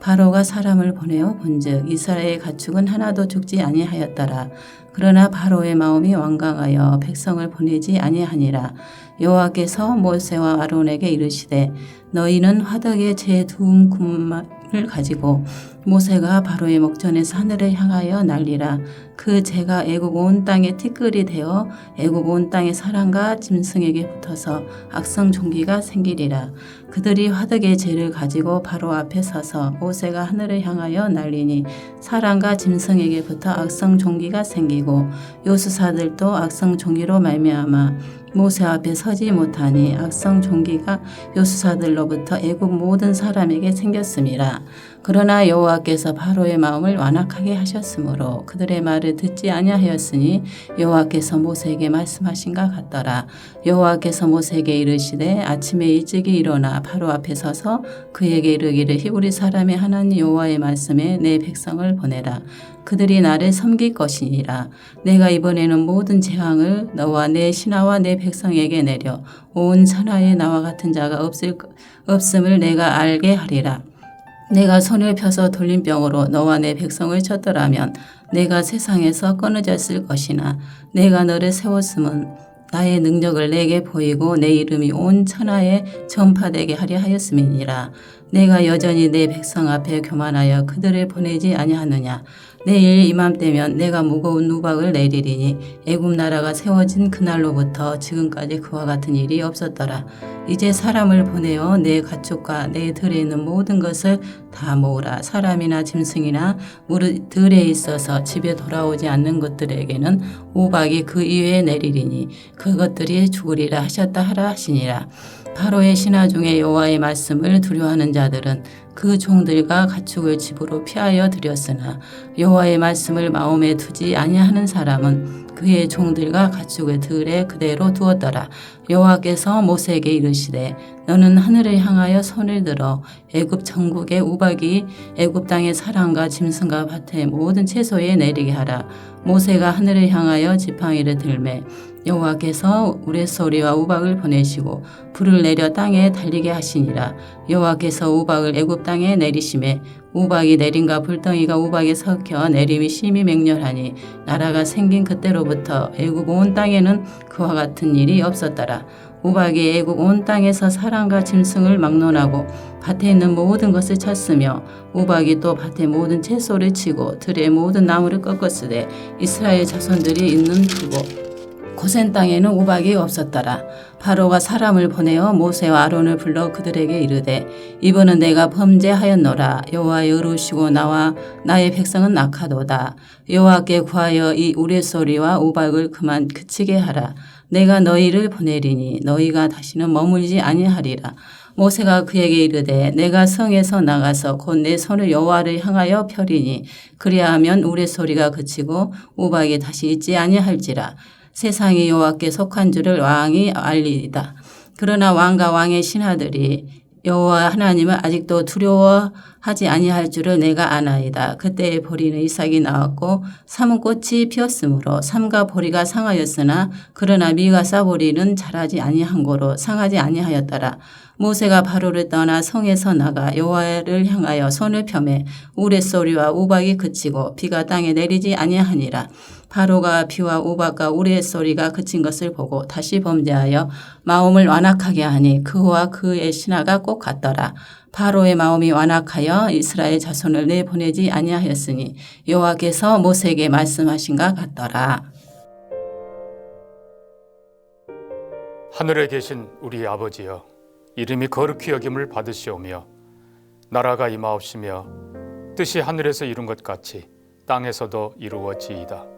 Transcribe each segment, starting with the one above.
바로가 사람을 보내어 본즉 이스라엘 가축은 하나도 죽지 아니하였더라. 그러나 바로의 마음이 완강하여 백성을 보내지 아니하니라. 여호와께서 모세와 아론에게 이르시되 너희는 화덕에 제 두음 군만 을 가지고 모세가 바로의 목전에서 하늘을 향하여 날리라. 그 재가 애굽 온 땅에 티끌이 되어 애굽 온 땅의 사람과 짐승에게 붙어서 악성 종기가 생기리라. 그들이 화덕의 재를 가지고 바로 앞에 서서 모세가 하늘을 향하여 날리니 사람과 짐승에게 붙어 악성 종기가 생기고 요수사들도 악성 종기로 말미암아 모세 앞에 서지 못하니 악성 종기가 요수사들로부터 애굽 모든 사람에게 생겼음이라. 그러나 여호와께서 바로의 마음을 완악하게 하셨으므로 그들의 말을 듣지 아니하였으니 여호와께서 모세에게 말씀하신가 같더라. 여호와께서 모세에게 이르시되 아침에 일찍이 일어나 바로 앞에 서서 그에게 이르기를 히브리 사람의 하나님 여호와의 말씀에 내 백성을 보내라. 그들이 나를 섬길 것이니라. 내가 이번에는 모든 재앙을 너와 내 신하와 내 백성에게 내려 온 천하에 나와 같은 자가 없을 없음을 내가 알게 하리라. 내가 손을 펴서 돌림병으로 너와 내 백성을 쳤더라면 내가 세상에서 끊어졌을 것이나 내가 너를 세웠음은 나의 능력을 내게 보이고 내 이름이 온 천하에 전파되게 하려 하였음이니라. 내가 여전히 내 백성 앞에 교만하여 그들을 보내지 아니하느냐. 내일 이맘때면 내가 무거운 누박을 내리리니 애굽 나라가 세워진 그날로부터 지금까지 그와 같은 일이 없었더라. 이제 사람을 보내어 내 가축과 내 들에 있는 모든 것을 다 모으라. 사람이나 짐승이나 무릇 들에 있어서 집에 돌아오지 않는 것들에게는 우박이 그 이외에 내리리니 그것들이 죽으리라 하셨다 하라 하시니라. 바로의 신하 중에 여호와의 말씀을 두려워하는 자들은 그 종들과 가축을 집으로 피하여 들였으나 여호와의 말씀을 마음에 두지 아니하는 사람은 그의 종들과 가축을 들에 그대로 두었더라. 여호와께서 모세에게 이르시되 너는 하늘을 향하여 손을 들어 애굽 전국의 우박이 애굽 땅의 사람과 짐승과 밭의 모든 채소에 내리게 하라. 모세가 하늘을 향하여 지팡이를 들매 여호와께서 우레소리와 우박을 보내시고 불을 내려 땅에 달리게 하시니라. 여호와께서 우박을 애굽 땅에 내리심에 우박이 내린가 불덩이가 우박에 섞여 내림이 심히 맹렬하니 나라가 생긴 그때로부터 애굽 온 땅에는 그와 같은 일이 없었더라. 우박이 애굽 온 땅에서 사람과 짐승을 막론하고 밭에 있는 모든 것을 쳤으며 우박이 또 밭의 모든 채소를 치고 들의 모든 나무를 꺾었으되 이스라엘 자손들이 있는 그곳 고센 땅에는 우박이 없었더라. 바로가 사람을 보내어 모세와 아론을 불러 그들에게 이르되 이번은 내가 범죄하였노라. 여호와의 의로우시고 나와 나의 백성은 낙하도다. 여호와께 구하여 이 우레소리와 우박을 그만 그치게 하라. 내가 너희를 보내리니 너희가 다시는 머물지 아니하리라. 모세가 그에게 이르되 내가 성에서 나가서 곧 내 손을 여호와를 향하여 펴리니 그리하면 우레소리가 그치고 우박이 다시 있지 아니할지라. 세상이 여호와께 속한 줄을 왕이 알리이다. 그러나 왕과 왕의 신하들이 여호와 하나님을 아직도 두려워하지 아니할 줄을 내가 아나이다. 그때에 보리는 이삭이 나왔고 삼은 꽃이 피었으므로 삼가 보리가 상하였으나 그러나 미가 싸보리는 자라지 아니한 고로 상하지 아니하였더라. 모세가 바로를 떠나 성에서 나가 여호와를 향하여 손을 펴매 우레소리와 우박이 그치고 비가 땅에 내리지 아니하니라. 바로가 비와 우박과 우레의 소리가 그친 것을 보고 다시 범죄하여 마음을 완악하게 하니 그와 그의 신하가 꼭 같더라. 바로의 마음이 완악하여 이스라엘 자손을 내보내지 아니하였으니 여호와께서 모세에게 말씀하신가 같더라. 하늘에 계신 우리 아버지여 이름이 거룩히 여김을 받으시오며 나라가 임하옵시며 뜻이 하늘에서 이룬 것 같이 땅에서도 이루어지이다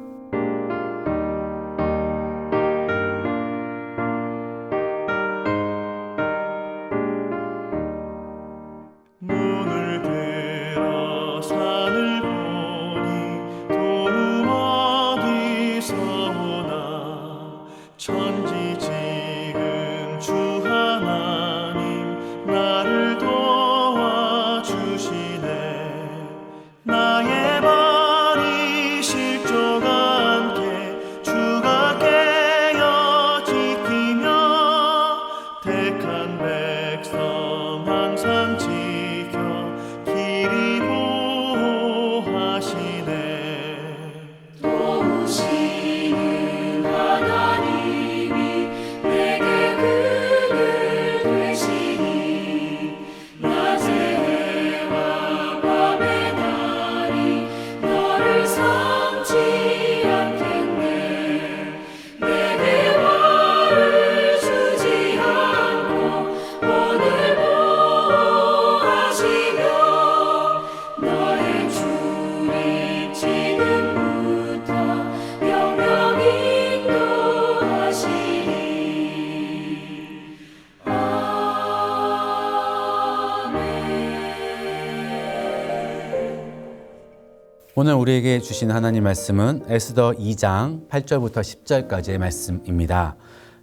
우리에게 주신 하나님 말씀은 에스더 2장 8절부터 10절까지의 말씀입니다.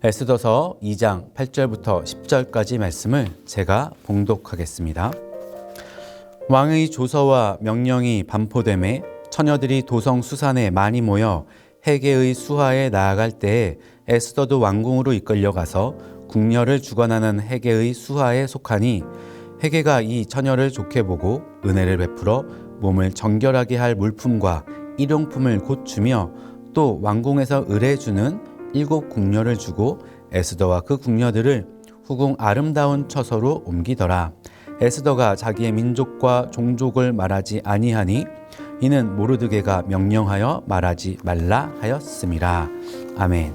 에스더서 2장 8절부터 10절까지 말씀을 제가 봉독하겠습니다. 왕의 조서와 명령이 반포됨에 처녀들이 도성 수산에 많이 모여 해계의 수하에 나아갈 때에 에스더도 왕궁으로 이끌려가서 궁녀를 주관하는 해계의 수하에 속하니 해계가 이 처녀를 좋게 보고 은혜를 베풀어 몸을 정결하게 할 물품과 일용품을 곧 주며 또 왕궁에서 의뢰주는 일곱 궁녀를 주고 에스더와 그 궁녀들을 후궁 아름다운 처소로 옮기더라. 에스더가 자기의 민족과 종족을 말하지 아니하니 이는 모르드게가 명령하여 말하지 말라 하였음이라. 아멘.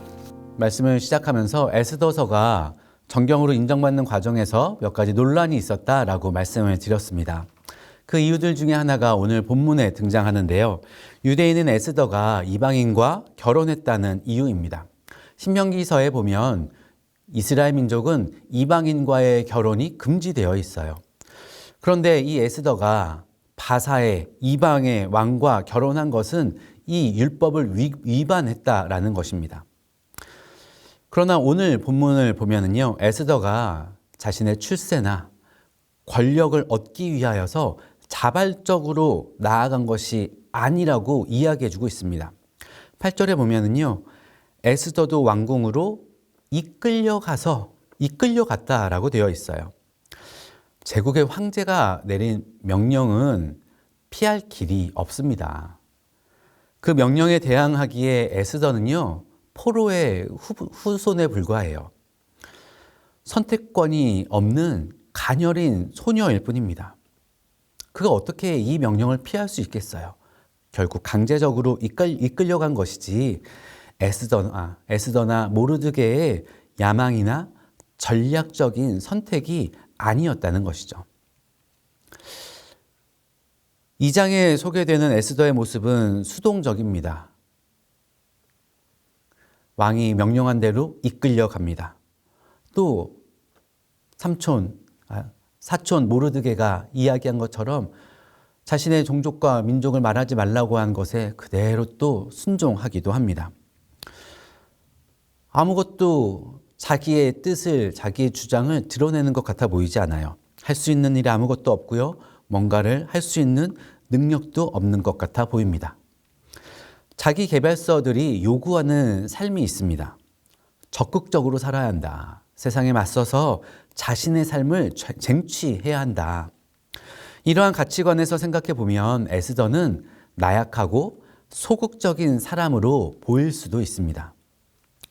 말씀을 시작하면서 에스더서가 정경으로 인정받는 과정에서 몇 가지 논란이 있었다라고 말씀을 드렸습니다. 그 이유들 중에 하나가 오늘 본문에 등장하는데요. 유대인은 에스더가 이방인과 결혼했다는 이유입니다. 신명기서에 보면 이스라엘 민족은 이방인과의 결혼이 금지되어 있어요. 그런데 이 에스더가 바사의 이방의 왕과 결혼한 것은 이 율법을 위, 위반했다라는 것입니다. 그러나 오늘 본문을 보면은요, 에스더가 자신의 출세나 권력을 얻기 위하여서 자발적으로 나아간 것이 아니라고 이야기해 주고 있습니다. 8절에 보면은요, 에스더도 왕궁으로 이끌려가서 이끌려갔다라고 되어 있어요. 제국의 황제가 내린 명령은 피할 길이 없습니다. 그 명령에 대항하기에 에스더는요, 포로의 후, 후손에 불과해요. 선택권이 없는 가녀린 소녀일 뿐입니다. 그가 어떻게 이 명령을 피할 수 있겠어요? 결국 강제적으로 이끌, 이끌 려간 것이지 에스더나, 에스더나 모르드게의 야망이나 전략적인 선택이 아니었다는 것이죠. 이 장에 소개되는 에스더의 모습은 수동적입니다. 왕이 명령한 대로 이끌려 갑니다. 또 삼촌, 아, 사촌 모르드게가 이야기한 것처럼 자신의 종족과 민족을 말하지 말라고 한 것에 그대로 또 순종하기도 합니다. 아무것도 자기의 뜻을, 자기의 주장을 드러내는 것 같아 보이지 않아요. 할 수 있는 일이 아무것도 없고요. 뭔가를 할 수 있는 능력도 없는 것 같아 보입니다. 자기 개발서들이 요구하는 삶이 있습니다. 적극적으로 살아야 한다. 세상에 맞서서 자신의 삶을 쟁취해야 한다. 이러한 가치관에서 생각해 보면 에스더는 나약하고 소극적인 사람으로 보일 수도 있습니다.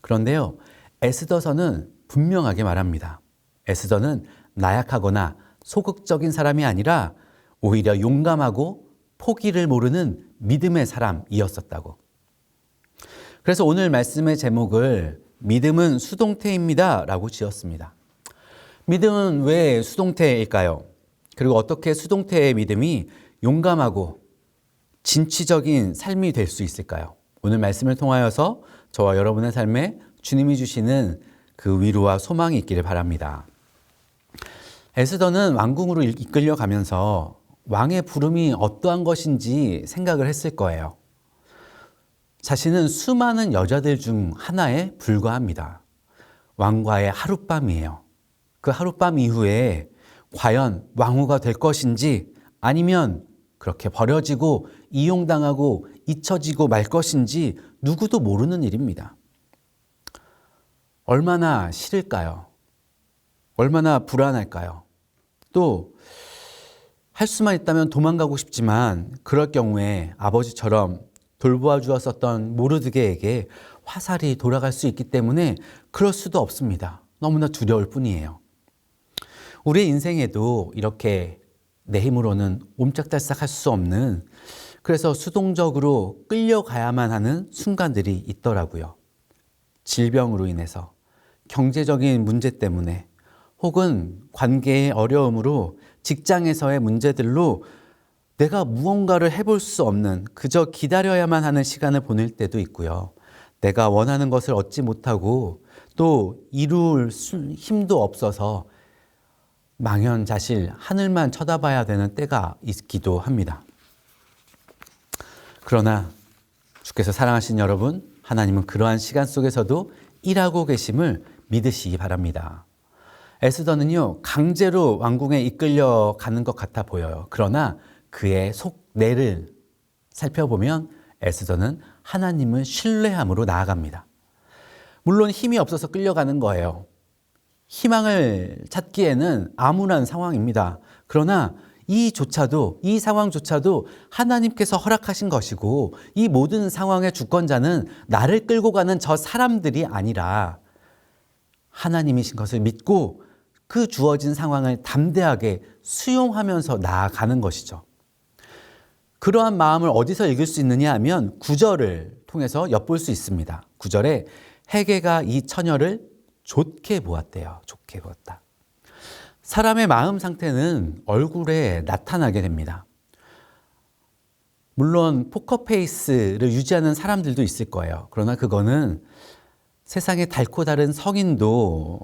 그런데요, 에스더서는 분명하게 말합니다. 에스더는 나약하거나 소극적인 사람이 아니라 오히려 용감하고 포기를 모르는 믿음의 사람이었었다고. 그래서 오늘 말씀의 제목을 믿음은 수동태입니다. 라고 지었습니다. 믿음은 왜 수동태일까요? 그리고 어떻게 수동태의 믿음이 용감하고 진취적인 삶이 될 수 있을까요? 오늘 말씀을 통하여서 저와 여러분의 삶에 주님이 주시는 그 위로와 소망이 있기를 바랍니다. 에스더는 왕궁으로 이끌려 가면서 왕의 부름이 어떠한 것인지 생각을 했을 거예요. 자신은 수많은 여자들 중 하나에 불과합니다. 왕과의 하룻밤이에요. 그 하룻밤 이후에 과연 왕후가 될 것인지 아니면 그렇게 버려지고 이용당하고 잊혀지고 말 것인지 누구도 모르는 일입니다. 얼마나 싫을까요? 얼마나 불안할까요? 또, 할 수만 있다면 도망가고 싶지만 그럴 경우에 아버지처럼 돌보아 주었었던 모르드게에게 화살이 돌아갈 수 있기 때문에 그럴 수도 없습니다. 너무나 두려울 뿐이에요. 우리의 인생에도 이렇게 내 힘으로는 옴짝달싹 할 수 없는 그래서 수동적으로 끌려가야만 하는 순간들이 있더라고요. 질병으로 인해서 경제적인 문제 때문에 혹은 관계의 어려움으로 직장에서의 문제들로 내가 무언가를 해볼 수 없는 그저 기다려야만 하는 시간을 보낼 때도 있고요. 내가 원하는 것을 얻지 못하고 또 이룰 힘도 없어서 망연자실 하늘만 쳐다봐야 되는 때가 있기도 합니다. 그러나 주께서 사랑하신 여러분, 하나님은 그러한 시간 속에서도 일하고 계심을 믿으시기 바랍니다. 에스더는요, 강제로 왕궁에 이끌려 가는 것 같아 보여요. 그러나 그의 속내를 살펴보면 에스더는 하나님을 신뢰함으로 나아갑니다. 물론 힘이 없어서 끌려가는 거예요. 희망을 찾기에는 암울한 상황입니다. 그러나 이조차도, 이 상황조차도 하나님께서 허락하신 것이고, 이 모든 상황의 주권자는 나를 끌고 가는 저 사람들이 아니라 하나님이신 것을 믿고 그 주어진 상황을 담대하게 수용하면서 나아가는 것이죠. 그러한 마음을 어디서 읽을 수 있느냐 하면 구절을 통해서 엿볼 수 있습니다. 구절에 해계가 이 처녀를 좋게 보았대요. 좋게 보았다. 사람의 마음 상태는 얼굴에 나타나게 됩니다. 물론 포커페이스를 유지하는 사람들도 있을 거예요. 그러나 그거는 세상에 달고 다른 성인도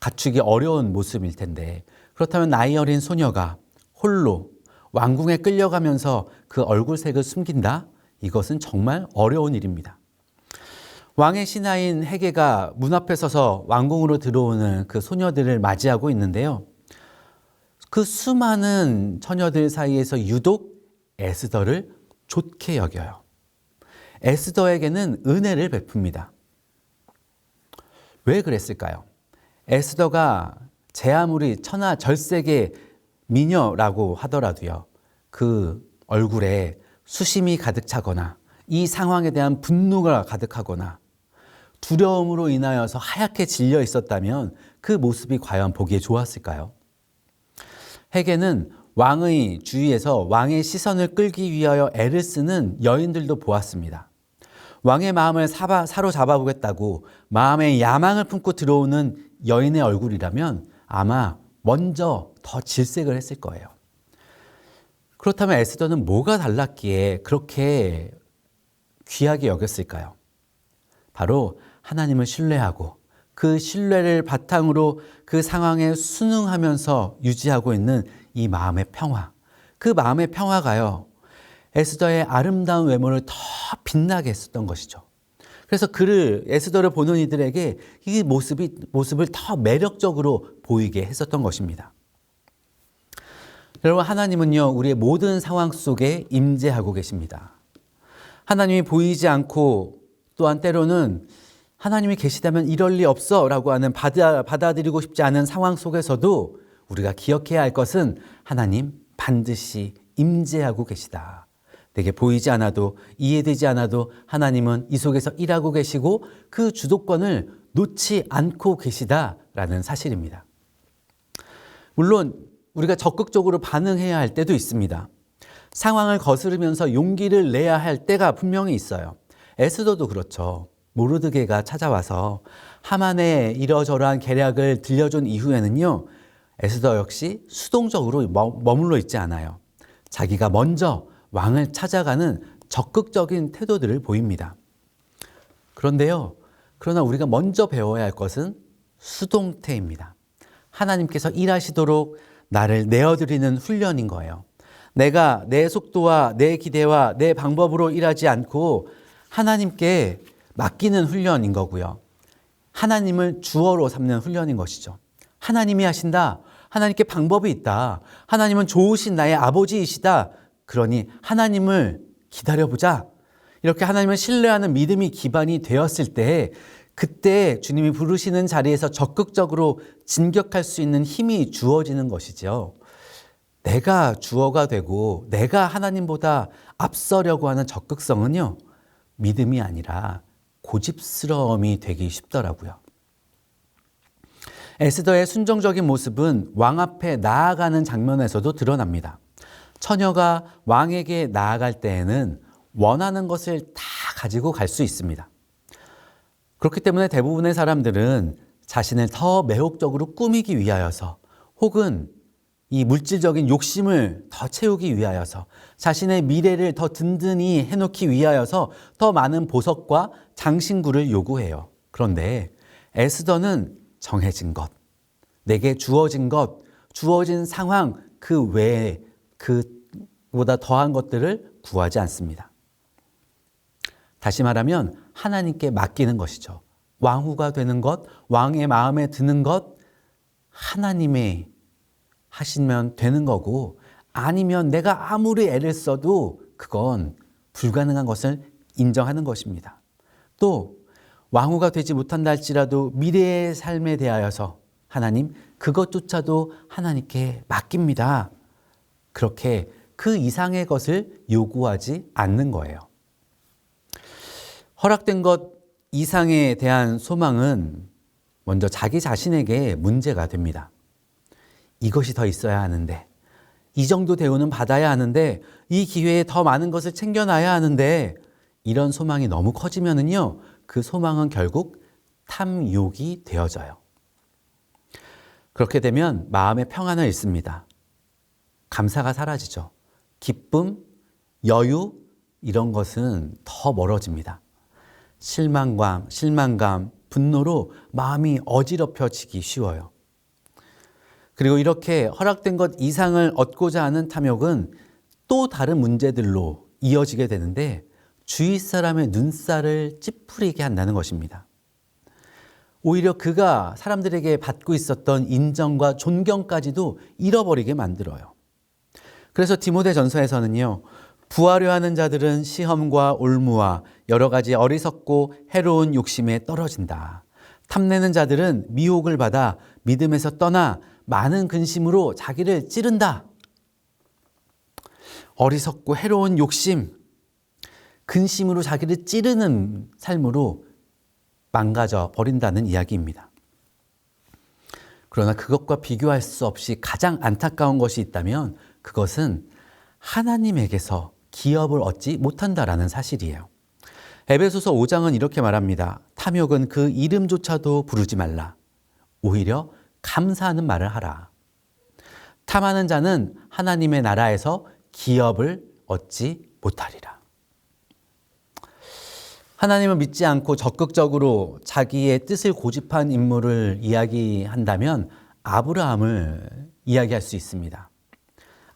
갖추기 어려운 모습일 텐데 그렇다면 나이 어린 소녀가 홀로 왕궁에 끌려가면서 그 얼굴색을 숨긴다? 이것은 정말 어려운 일입니다. 왕의 신하인 해계가 문 앞에 서서 왕궁으로 들어오는 그 소녀들을 맞이하고 있는데요. 그 수많은 처녀들 사이에서 유독 에스더를 좋게 여겨요. 에스더에게는 은혜를 베풉니다. 왜 그랬을까요? 에스더가 제 아무리 천하 절세계 미녀라고 하더라도요. 그 얼굴에 수심이 가득 차거나 이 상황에 대한 분노가 가득하거나 두려움으로 인하여서 하얗게 질려 있었다면 그 모습이 과연 보기에 좋았을까요? 해계는 왕의 주위에서 왕의 시선을 끌기 위하여 애를 쓰는 여인들도 보았습니다. 왕의 마음을 사바, 사로잡아 보겠다고 마음의 야망을 품고 들어오는 여인의 얼굴이라면 아마 먼저 더 질색을 했을 거예요. 그렇다면 에스더는 뭐가 달랐기에 그렇게 귀하게 여겼을까요? 바로 하나님을 신뢰하고 그 신뢰를 바탕으로 그 상황에 순응하면서 유지하고 있는 이 마음의 평화. 그 마음의 평화가요, 에스더의 아름다운 외모를 더 빛나게 했었던 것이죠. 그래서 그를, 에스더를 보는 이들에게 이 모습이, 모습을 더 매력적으로 보이게 했었던 것입니다. 여러분, 하나님은요, 우리의 모든 상황 속에 임재하고 계십니다. 하나님이 보이지 않고 또한 때로는 하나님이 계시다면 이럴 리 없어 라고 하는 받아, 받아들이고 싶지 않은 상황 속에서도 우리가 기억해야 할 것은 하나님 반드시 임재하고 계시다. 내게 보이지 않아도 이해되지 않아도 하나님은 이 속에서 일하고 계시고 그 주도권을 놓지 않고 계시다라는 사실입니다. 물론 우리가 적극적으로 반응해야 할 때도 있습니다. 상황을 거스르면서 용기를 내야 할 때가 분명히 있어요. 에스더도 그렇죠. 모르드게가 찾아와서 하만의 이러저러한 계략을 들려준 이후에는요. 에스더 역시 수동적으로 머- 머물러 있지 않아요. 자기가 먼저 왕을 찾아가는 적극적인 태도들을 보입니다. 그런데요. 그러나 우리가 먼저 배워야 할 것은 수동태입니다. 하나님께서 일하시도록 나를 내어드리는 훈련인 거예요. 내가 내 속도와 내 기대와 내 방법으로 일하지 않고 하나님께 맡기는 훈련인 거고요. 하나님을 주어로 삼는 훈련인 것이죠. 하나님이 하신다. 하나님께 방법이 있다. 하나님은 좋으신 나의 아버지이시다. 그러니 하나님을 기다려보자. 이렇게 하나님을 신뢰하는 믿음이 기반이 되었을 때 그때 주님이 부르시는 자리에서 적극적으로 진격할 수 있는 힘이 주어지는 것이죠. 내가 주어가 되고 내가 하나님보다 앞서려고 하는 적극성은요, 믿음이 아니라 고집스러움이 되기 쉽더라고요. 에스더의 순종적인 모습은 왕 앞에 나아가는 장면에서도 드러납니다. 처녀가 왕에게 나아갈 때에는 원하는 것을 다 가지고 갈 수 있습니다. 그렇기 때문에 대부분의 사람들은 자신을 더 매혹적으로 꾸미기 위하여서 혹은 이 물질적인 욕심을 더 채우기 위하여서 자신의 미래를 더 든든히 해놓기 위하여서 더 많은 보석과 장신구를 요구해요. 그런데 에스더는 정해진 것, 내게 주어진 것, 주어진 상황 그 외에 그보다 더한 것들을 구하지 않습니다. 다시 말하면 하나님께 맡기는 것이죠. 왕후가 되는 것, 왕의 마음에 드는 것, 하나님의 하시면 되는 거고, 아니면 내가 아무리 애를 써도 그건 불가능한 것을 인정하는 것입니다. 또, 왕후가 되지 못한다 할지라도 미래의 삶에 대하여서 하나님, 그것조차도 하나님께 맡깁니다. 그렇게 그 이상의 것을 요구하지 않는 거예요. 허락된 것 이상에 대한 소망은 먼저 자기 자신에게 문제가 됩니다. 이것이 더 있어야 하는데, 이 정도 대우는 받아야 하는데, 이 기회에 더 많은 것을 챙겨놔야 하는데, 이런 소망이 너무 커지면은요, 그 소망은 결국 탐욕이 되어져요. 그렇게 되면 마음의 평안을 잃습니다. 감사가 사라지죠. 기쁨, 여유, 이런 것은 더 멀어집니다. 실망감, 실망감, 분노로 마음이 어지럽혀지기 쉬워요. 그리고 이렇게 허락된 것 이상을 얻고자 하는 탐욕은 또 다른 문제들로 이어지게 되는데 주위 사람의 눈살을 찌푸리게 한다는 것입니다. 오히려 그가 사람들에게 받고 있었던 인정과 존경까지도 잃어버리게 만들어요. 그래서 디모데 전서에서는요, 부하려 하는 자들은 시험과 올무와 여러 가지 어리석고 해로운 욕심에 떨어진다. 탐내는 자들은 미혹을 받아 믿음에서 떠나 많은 근심으로 자기를 찌른다. 어리석고 해로운 욕심, 근심으로 자기를 찌르는 삶으로 망가져 버린다는 이야기입니다. 그러나 그것과 비교할 수 없이 가장 안타까운 것이 있다면 그것은 하나님에게서 기업을 얻지 못한다라는 사실이에요. 에베소서 5장은 이렇게 말합니다. 탐욕은 그 이름조차도 부르지 말라. 오히려 감사하는 말을 하라. 탐하는 자는 하나님의 나라에서 기업을 얻지 못하리라. 하나님을 믿지 않고 적극적으로 자기의 뜻을 고집한 인물을 이야기한다면 아브라함을 이야기할 수 있습니다.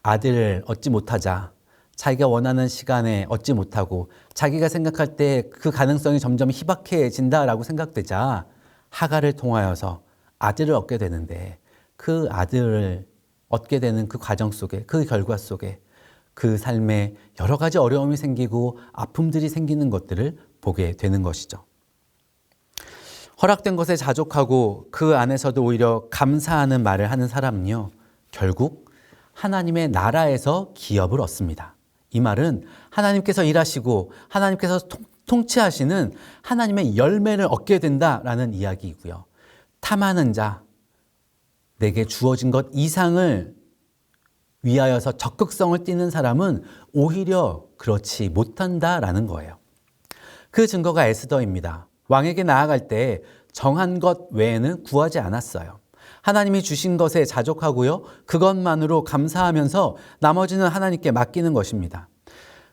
아들을 얻지 못하자 자기가 원하는 시간에 얻지 못하고 자기가 생각할 때 그 가능성이 점점 희박해진다라고 생각되자 하가를 통하여서 아들을 얻게 되는데 그 아들을 얻게 되는 그 과정 속에 그 결과 속에 그 삶에 여러 가지 어려움이 생기고 아픔들이 생기는 것들을 보게 되는 것이죠. 허락된 것에 자족하고 그 안에서도 오히려 감사하는 말을 하는 사람은요, 결국 하나님의 나라에서 기업을 얻습니다. 이 말은 하나님께서 일하시고 하나님께서 통, 통치하시는 하나님의 열매를 얻게 된다라는 이야기이고요. 탐하는 자, 내게 주어진 것 이상을 위하여서 적극성을 띠는 사람은 오히려 그렇지 못한다라는 거예요. 그 증거가 에스더입니다. 왕에게 나아갈 때 정한 것 외에는 구하지 않았어요. 하나님이 주신 것에 자족하고요. 그것만으로 감사하면서 나머지는 하나님께 맡기는 것입니다.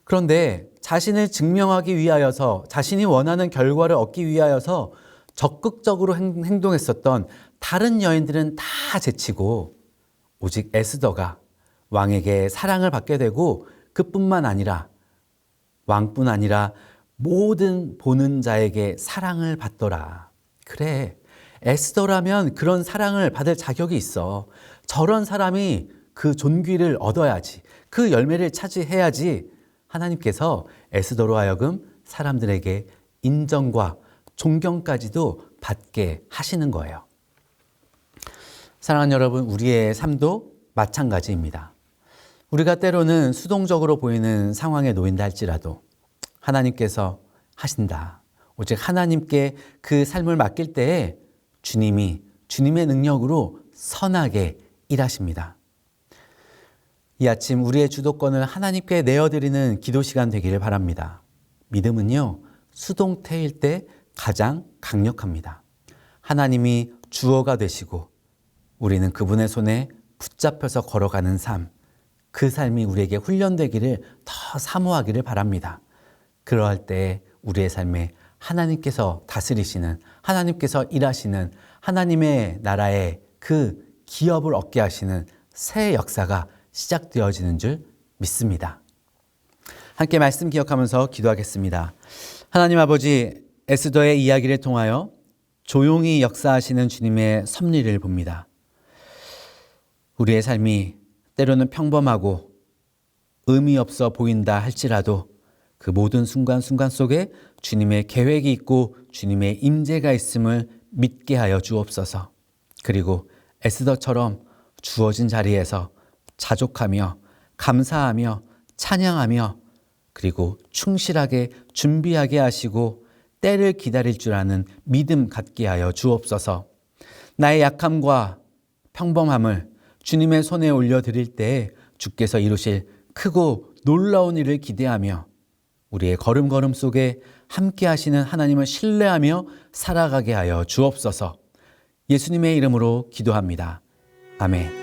그런데 자신을 증명하기 위하여서 자신이 원하는 결과를 얻기 위하여서 적극적으로 행- 행동했었던 다른 여인들은 다 제치고 오직 에스더가 왕에게 사랑을 받게 되고 그뿐만 아니라 왕뿐 아니라 모든 보는 자에게 사랑을 받더라. 그래. 에스더라면 그런 사랑을 받을 자격이 있어. 저런 사람이 그 존귀를 얻어야지. 그 열매를 차지해야지. 하나님께서 에스더로 하여금 사람들에게 인정과 존경까지도 받게 하시는 거예요. 사랑하는 여러분, 우리의 삶도 마찬가지입니다. 우리가 때로는 수동적으로 보이는 상황에 놓인다 할지라도 하나님께서 하신다. 오직 하나님께 그 삶을 맡길 때에 주님이 주님의 능력으로 선하게 일하십니다. 이 아침 우리의 주도권을 하나님께 내어드리는 기도 시간 되기를 바랍니다. 믿음은요, 수동태일 때 가장 강력합니다. 하나님이 주어가 되시고 우리는 그분의 손에 붙잡혀서 걸어가는 삶, 그 삶이 우리에게 훈련되기를 더 사모하기를 바랍니다. 그러할 때 우리의 삶에 하나님께서 다스리시는, 하나님께서 일하시는 하나님의 나라의 그 기업을 얻게 하시는 새 역사가 시작되어지는 줄 믿습니다. 함께 말씀 기억하면서 기도하겠습니다. 하나님 아버지, 에스더의 이야기를 통하여 조용히 역사하시는 주님의 섭리를 봅니다. 우리의 삶이 때로는 평범하고 의미 없어 보인다 할지라도 그 모든 순간순간 속에 주님의 계획이 있고 주님의 임재가 있음을 믿게 하여 주옵소서. 그리고 에스더처럼 주어진 자리에서 자족하며 감사하며 찬양하며 그리고 충실하게 준비하게 하시고 때를 기다릴 줄 아는 믿음 갖게 하여 주옵소서. 나의 약함과 평범함을 주님의 손에 올려 드릴 때 주께서 이루실 크고 놀라운 일을 기대하며 우리의 걸음걸음 속에 함께 하시는 하나님을 신뢰하며 살아가게 하여 주옵소서. 예수님의 이름으로 기도합니다. 아멘.